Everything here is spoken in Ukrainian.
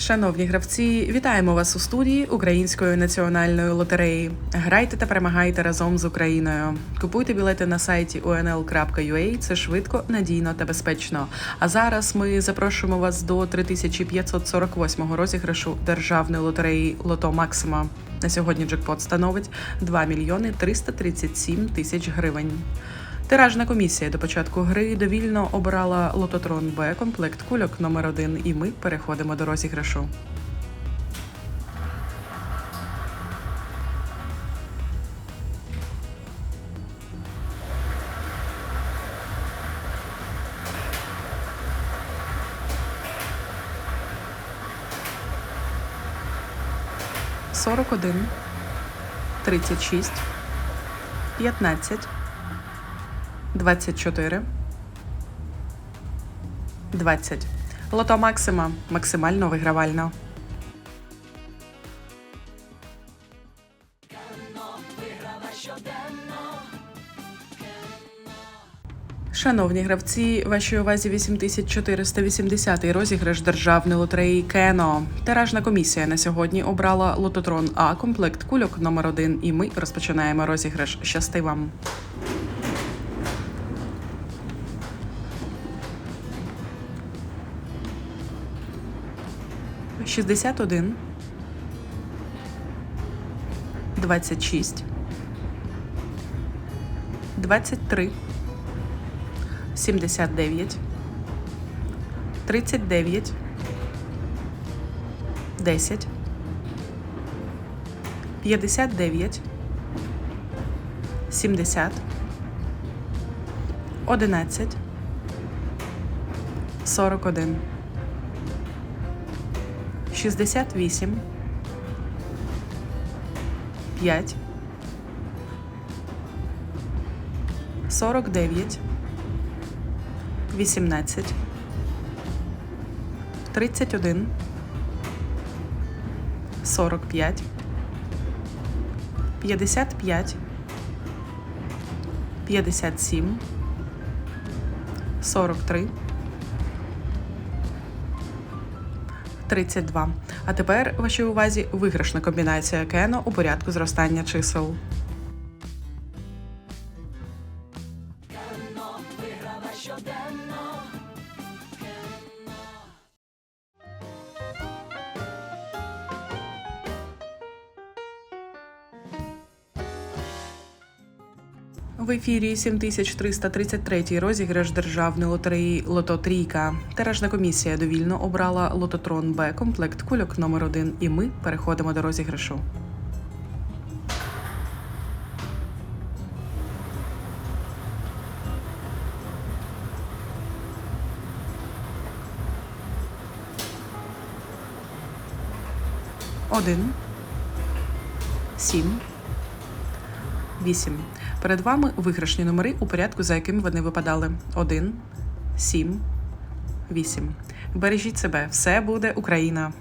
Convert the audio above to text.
Шановні гравці, вітаємо вас у студії Української національної лотереї. Грайте та перемагайте разом з Україною. Купуйте білети на сайті unl.ua. Це швидко, надійно та безпечно. А зараз ми запрошуємо вас до 3548 розіграшу державної лотереї Лото Максима. На сьогодні джекпот становить 2 мільйони 337 тисяч гривень. Тиражна комісія до початку гри довільно обирала лототрон Б комплект кульок номер 1 і ми переходимо до розіграшу. Сорок один, тридцять шість, п'ятнадцять. 24, 20. Лото Максима максимально вигравально. Шановні гравці, вашій увазі 8480 розіграш державної лотереї Кено. Тиражна комісія на сьогодні обрала лототрон А комплект кульок номер 1 і ми розпочинаємо розіграш. Щасти вам! 61 26 23 79 39 10 59 70 11 41 68 5 49 18 31 45 55 57 43 32. А тепер вашій увазі виграшна комбінація кено у порядку зростання чисел. В ефірі 7333 розіграш державної лотереї Лото Трійка. Тиражна комісія довільно обрала лототрон Б комплект кульок номер 1 і ми переходимо до розіграшу. Один. Сім. 8. Перед вами виграшні номери у порядку, за якими вони випадали: 1, 7, 8. Бережіть себе, все буде Україна!